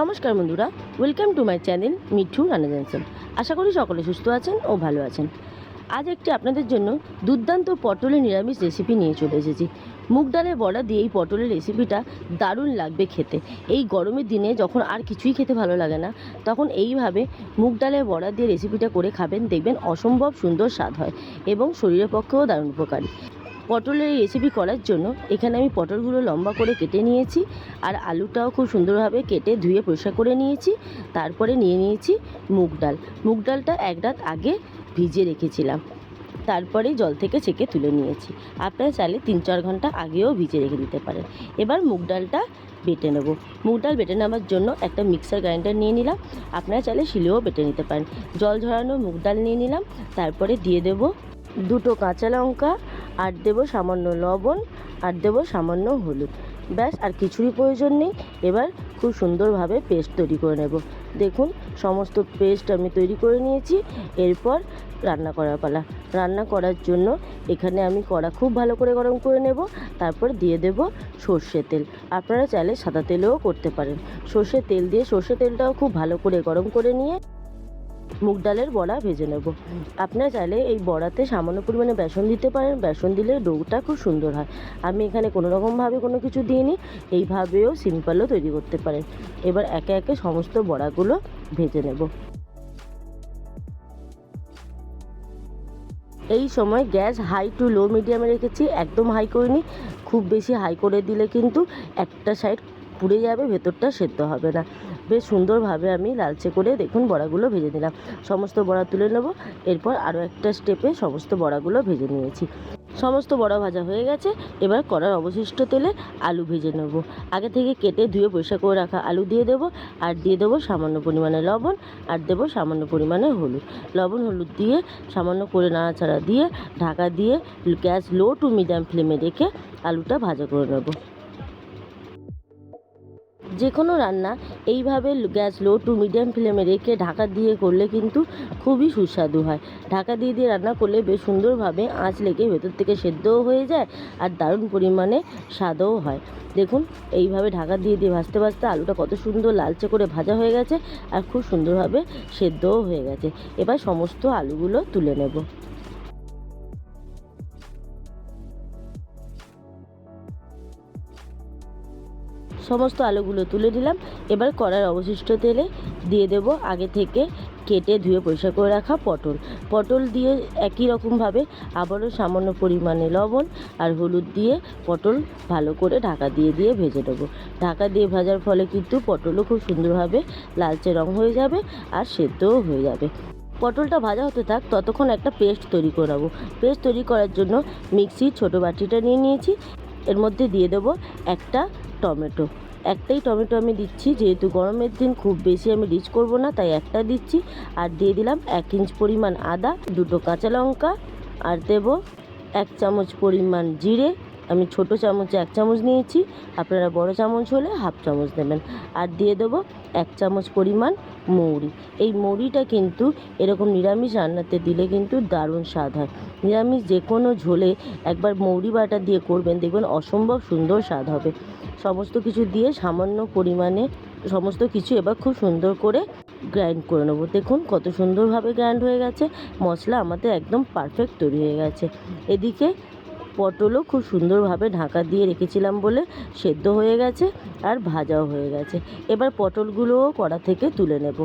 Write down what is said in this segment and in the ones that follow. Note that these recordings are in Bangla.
নমস্কার বন্ধুরা welcome to my channel Mithu Rana Jensen আশা করি সকলে সুস্থ আছেন ও ভালো আছেন। আজ একটি আপনাদের জন্য দুর্দান্ত পটলের নিরামিষ রেসিপি নিয়ে চলে এসেছি। মুগ ডালের বড়া দিয়ে এই পটলের রেসিপিটা দারুণ লাগবে খেতে। এই গরমের দিনে যখন আর কিছুই খেতে ভালো লাগে না, তখন এইভাবে মুগ ডালের বড়া দিয়ে রেসিপিটা করে খাবেন, দেখবেন অসম্ভব সুন্দর স্বাদ হয় এবং শরীরের পক্ষেও দারুণ উপকারী। পটলের রেসিপি করার জন্য এখানে আমি পটলগুলো লম্বা করে কেটে নিয়েছি আর আলুটাও খুব সুন্দরভাবে কেটে ধুয়ে পরিষ্কার করে নিয়েছি। তারপরে নিয়ে নিয়েছি মুগ ডাল। মুগ ডালটা এক রাত আগে ভিজিয়ে রেখেছিলাম। তারপরে জল থেকে ছেঁকে তুলে নিয়েছি। আপনারা চাইলে তিন চার ঘণ্টা আগেও ভিজে রেখে দিতে পারেন। এবার মুগ ডালটা বেটে নেব। মুগ ডাল বেটে নেওয়ার জন্য একটা মিক্সার গ্রাইন্ডার নিয়ে নিলাম। আপনারা চাইলে শিলেও বেটে নিতে পারেন। জল ঝরানো মুগ ডাল নিয়ে নিলাম। তারপরে দিয়ে দেব দুটো কাঁচা লঙ্কা আর দেবো সামান্য লবণ, আর দেবো সামান্য হলুদ। ব্যাস, আর কিছুরই প্রয়োজন নেই। এবার খুব সুন্দরভাবে পেস্ট তৈরি করে নেব। দেখুন, সমস্ত পেস্ট আমি তৈরি করে নিয়েছি। এরপর রান্না করার পালা। রান্না করার জন্য এখানে আমি কড়া খুব ভালো করে গরম করে নেব। তারপর দিয়ে দেব সর্ষে তেল। আপনারা চাইলে সাদা তেলেও করতে পারেন। সর্ষে তেল দিয়ে সর্ষে তেলটাও খুব ভালো করে গরম করে নিয়ে মুগ ডালের বড়া ভেজে নেব। আপনারা চাইলে এই বড়াতে সামান্য পরিমাণে বেসন দিতে পারেন। বেসন দিলে ডোটা খুব সুন্দর হয়। আমি এখানে কোনো রকমভাবে কোনো কিছু দিইনি। এইভাবেও সিম্পলও তৈরি করতে পারেন। এবার একে একে সমস্ত বড়াগুলো ভেজে নেব। এই সময় গ্যাস হাই টু লো মিডিয়ামে রেখেছি। একদম হাই করিনি। খুব বেশি হাই করে দিলে কিন্তু একটা সাইড পুড়ে যাবে, ভেতরটা সেদ্ধ হবে না। বেশ সুন্দরভাবে আমি লালচে করে দেখুন বড়াগুলো ভেজে নিলাম। সমস্ত বড়া তুলে নেব, এরপর আরও একটা স্টেপে সমস্ত বড়াগুলো ভেজে নিয়েছি। সমস্ত বড়া ভাজা হয়ে গেছে, এবার কড়ার অবশিষ্ট তেলে আলু ভেজে নেব। আগে থেকে কেটে ধুয়ে পরিষ্কার করে রাখা আলু দিয়ে দেবো, আর দিয়ে দেবো সামান্য পরিমাণে লবণ, আর দেবো সামান্য পরিমাণে হলুদ। লবণ, হলুদ দিয়ে সামান্য করে নাড়াচাড়া দিয়ে ঢাকা দিয়ে গ্যাস লো টু মিডিয়াম ফ্লেমে রেখে আলুটা ভাজা করে নেব। যে কোনো রান্না এইভাবে গ্যাস লো টু মিডিয়াম ফ্লেমে রেখে ঢাকা দিয়ে করলে কিন্তু খুবই সুস্বাদু হয়। ঢাকা দিয়ে দিয়ে রান্না করলে বেশ সুন্দরভাবে আঁচ লেগে ভেতর থেকে সেদ্ধও হয়ে যায় আর দারুণ পরিমাণে স্বাদও হয়। দেখুন, এইভাবে ঢাকা দিয়ে দিয়ে ভাজতে ভাজতে আলুটা কত সুন্দর লালচে করে ভাজা হয়ে গেছে আর খুব সুন্দরভাবে সেদ্ধও হয়ে গেছে। এবার সমস্ত আলুগুলো তুলে নেব। সমস্ত আলুগুলো তুলে দিলাম। এবার কড়ার অবশিষ্ট তেলে দিয়ে দেব আগে থেকে কেটে ধুয়ে পরিষ্কার করে রাখা পটল। পটল দিয়ে একই রকমভাবে আবারও সামান্য পরিমাণে লবণ আর হলুদ দিয়ে পটল ভালো করে ঢাকা দিয়ে দিয়ে ভেজে নেব। ঢাকা দিয়ে ভাজার ফলে কিন্তু পটলও খুব সুন্দরভাবে লালচে রং হয়ে যাবে আর সেদ্ধও হয়ে যাবে। পটলটা ভাজা হতে থাক, ততক্ষণ একটা পেস্ট তৈরি করাবো পেস্ট তৈরি করার জন্য মিক্সির ছোটো বাটিটা নিয়ে নিয়েছি। এর মধ্যে দিয়ে দেবো একটা টমেটো। একটাই টমেটো আমি দিচ্ছি, যেহেতু গরমের দিন খুব বেশি আমি রিচ করব না, তাই একটা দিচ্ছি। আর দিয়ে দিলাম এক ইঞ্চ পরিমাণ আদা, দুটো কাঁচা লঙ্কা, আর দেব এক চামচ পরিমাণ জিরে। আমি ছোট চামচে এক চামচ নিয়েছি, আপনারা বড় চামচ হলে হাফ চামচ দেবেন। আর দিয়ে দেবো এক চামচ পরিমাণ মৌরি। এই মৌরিটা কিন্তু এরকম নিরামিষ রান্নাতে দিলে কিন্তু দারুণ স্বাদ হয়। নিরামিষ যে কোনো ঝোলে একবার মৌরি বাটা দিয়ে করবেন, দেখবেন অসম্ভব সুন্দর স্বাদ হবে। সমস্ত কিছু দিয়ে সামান্য পরিমাণে সমস্ত কিছু এবার খুব সুন্দর করে গ্রাইন্ড করে নেব। দেখুন কত সুন্দরভাবে গ্রাইন্ড হয়ে গেছে। মশলা আমাদের একদম পারফেক্ট তৈরি হয়ে গেছে। এদিকে পটলও খুব সুন্দরভাবে ঢাকা দিয়ে রেখেছিলাম বলে সেদ্ধ হয়ে গেছে আর ভাজাও হয়ে গেছে। এবার পটলগুলোও কড়া থেকে তুলে নেব।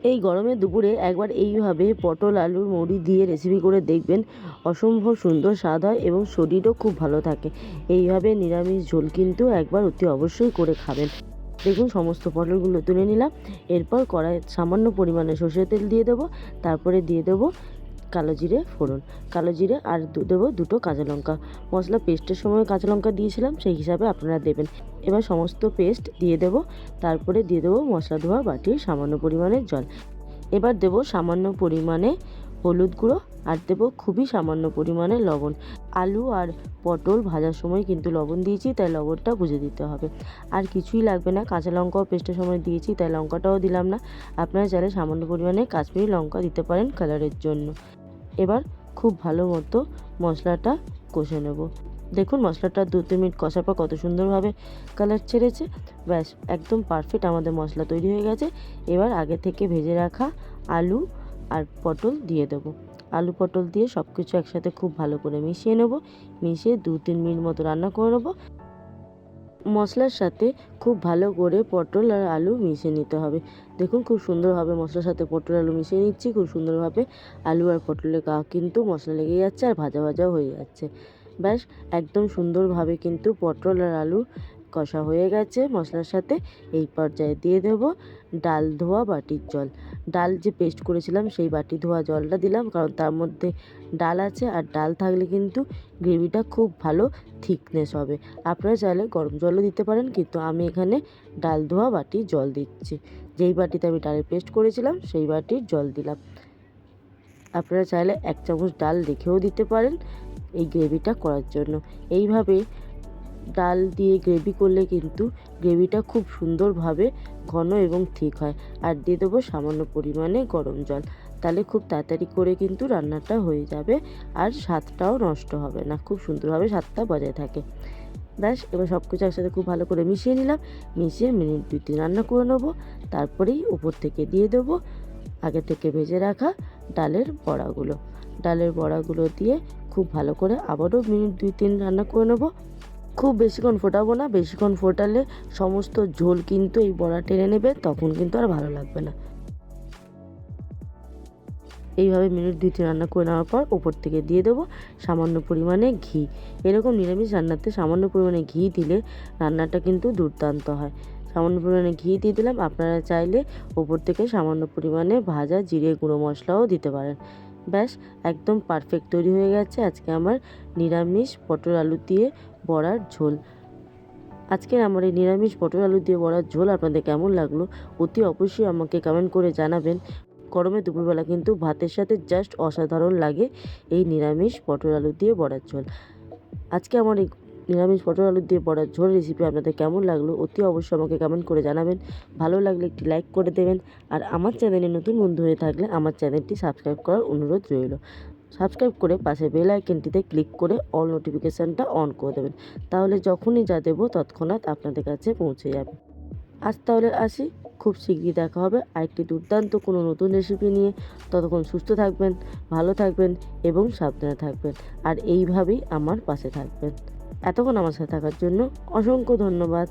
এই গরমে দুপুরে একবার এইভাবে পটল, আলুর মুড়ি দিয়ে রেসিপি করে দেখবেন অসম্ভব সুন্দর স্বাদ হয় এবং শরীরও খুব ভালো থাকে। এইভাবে নিরামিষ ঝোল কিন্তু একবার অতি অবশ্যই করে খাবেন। দেখুন, সমস্ত পটলগুলো তুলে নিলাম। এরপর কড়াইয়ে সামান্য পরিমাণে সর্ষের তেল দিয়ে দেবো। তারপরে দিয়ে দেবো কালো জিরে ফোড়ন। কালো জিরে আর দেবো দুটো কাঁচা লঙ্কা। মশলা পেস্টের সময় কাঁচা লঙ্কা দিয়েছিলাম, সেই হিসাবে আপনারা দেবেন। এবার সমস্ত পেস্ট দিয়ে দেবো, তারপরে দিয়ে দেবো মশলা ধোয়া বাটির সামান্য পরিমাণে জল। এবার দেবো সামান্য পরিমাণে হলুদ গুঁড়ো আর দেবো খুবই সামান্য পরিমাণে লবণ। আলু আর পটল ভাজার সময় কিন্তু লবণ দিয়েছি, তাই লবণটা বুঝে দিতে হবে। আর কিছুই লাগবে না, কাঁচা লঙ্কাও পেস্টের সময় দিয়েছি, তাই লঙ্কাটাও দিলাম না। আপনারা চাইলে সামান্য পরিমাণে কাশ্মীরি লঙ্কা দিতে পারেন কালারের জন্য। এবার খুব ভালো মতো মশলাটা কষে নেব। দেখুন, মশলাটা দু তিন মিনিট কষার পর কত সুন্দরভাবে কালার ছেড়েছে। ব্যাস, একদম পারফেক্ট আমাদের মশলা তৈরি হয়ে গেছে। এবার আগে থেকে ভেজে রাখা আলু আর পটল দিয়ে দেবো। আলু পটল দিয়ে সব কিছু একসাথে খুব ভালো করে মিশিয়ে নেব। মিশিয়ে দু তিন মিনিট মতো রান্না করে নেব। মশলার সাথে খুব ভালো করে পটল আর আলু মিশিয়ে নিতে হবে। দেখুন খুব সুন্দরভাবে মশলার সাথে পটল আলু মিশিয়ে নিচ্ছি, খুব সুন্দরভাবে আলু আর পটলের গা কিন্তু মশলা লেগে যাচ্ছে আর ভাজা ভাজাও হয়ে যাচ্ছে। ব্যাস, একদম সুন্দরভাবে কিন্তু পটল আর আলু কষা হয়ে গেছে, মশলার সাথে এই পর্যায়ে দিয়ে দেব ডাল ধোয়া বাটির জল। ডাল যে পেস্ট করেছিলাম সেই বাটি ধোয়া জলটা দিলাম কারণ তার মধ্যে ডাল আছে আর ডাল থাকলে কিন্তু গ্রেভিটা খুব ভালো থিকনেস হবে। আপনারা চাইলে গরম জলও দিতে পারেন কিন্তু আমি এখানে ডাল ধোয়া বাটির জল দিচ্ছি। যেই বাটিতে আমি ডালের পেস্ট করেছিলাম সেই বাটির জল দিলাম। আপনারা চাইলে এক চামচ ডাল রেখেও দিতে পারেন এই গ্রেভিটা করার জন্য। এইভাবে ডাল দিয়ে গ্রেভি করলে কিন্তু গ্রেভিটা খুব সুন্দরভাবে ঘন এবং ঠিক হয়। আর দিয়ে দেবো সামান্য পরিমাণে গরম জল। তাহলে খুব তাড়াতাড়ি করে কিন্তু রান্নাটা হয়ে যাবে আর স্বাদটাও নষ্ট হবে না। খুব সুন্দরভাবে স্বাদটা বজায় থাকে। ব্যাস, এবার সব কিছু একসাথে খুব ভালো করে মিশিয়ে নিলাম। মিশিয়ে মিনিট দুই তিন রান্না করে নেব। তারপরেই উপর থেকে দিয়ে দেবো আগে থেকে ভেজে রাখা ডালের বড়াগুলো। ডালের বড়াগুলো দিয়ে খুব ভালো করে আবারও মিনিট দুই তিন রান্না করে নেব। খুব বেশিক্ষণ ফোটাবো না বেশিক্ষণ ফোটালে সমস্ত ঝোল কিন্তু এই বড়া টেনে নেবে, তখন কিন্তু আর ভালো লাগবে না। এইভাবে মিনিট দুই তিন রান্না করে নেওয়ার পর ওপর থেকে দিয়ে দেবো সামান্য পরিমাণে ঘি। এরকম নিরামিষ রান্নাতে সামান্য পরিমাণে ঘি দিলে রান্নাটা কিন্তু দুর্দান্ত হয়। সামান্য পরিমাণে ঘি দিয়ে দিলাম, আপনারা চাইলে ওপর থেকে সামান্য পরিমাণে ভাজা জিরে গুঁড়ো মশলাও দিতে পারেন। ব্যাস, একদম পারফেক্ট তৈরি হয়ে গেছে আজকে আমার নিরামিষ পটল আলু দিয়ে বড়ার ঝোল। আজকের আমার এই নিরামিষ পটল আলু দিয়ে বড়ার ঝোল আপনাদের কেমন লাগল অতি অবশ্যই আমাকে কমেন্ট করে জানাবেন। গরমে দুপুরবেলা কিন্তু ভাতের সাথে জাস্ট অসাধারণ লাগে এই নিরামিষ পটল আলু দিয়ে বড়ার ঝোল। আজকে আমার এই নিরামিষ পটল আলু দিয়ে বড়ার ঝোল রেসিপি আপনাদের কেমন লাগল অতি অবশ্যই আমাকে কমেন্ট করে জানাবেন। ভালো লাগলে একটি লাইক করে দেবেন। আর আমার চ্যানেলে নতুন বন্ধু হয়ে থাকলে আমার চ্যানেলটি সাবস্ক্রাইব করার অনুরোধ রইল। সাবস্ক্রাইব করে পাশে বেল আইকনটিতে ক্লিক করে অল নোটিফিকেশানটা অন করে দেবেন। তাহলে যখনই যা দেবো তৎক্ষণাৎ আপনাদের কাছে পৌঁছে যাবে। আজ তাহলে আসি। খুব শীঘ্রই দেখা হবে আরেকটি দুর্দান্ত কোনো নতুন রেসিপি নিয়ে। ততক্ষণ সুস্থ থাকবেন, ভালো থাকবেন এবং সাবধানে থাকবেন। আর এইভাবেই আমার পাশে থাকবেন। এতক্ষণ আমার সাথে থাকার জন্য অসংখ্য ধন্যবাদ।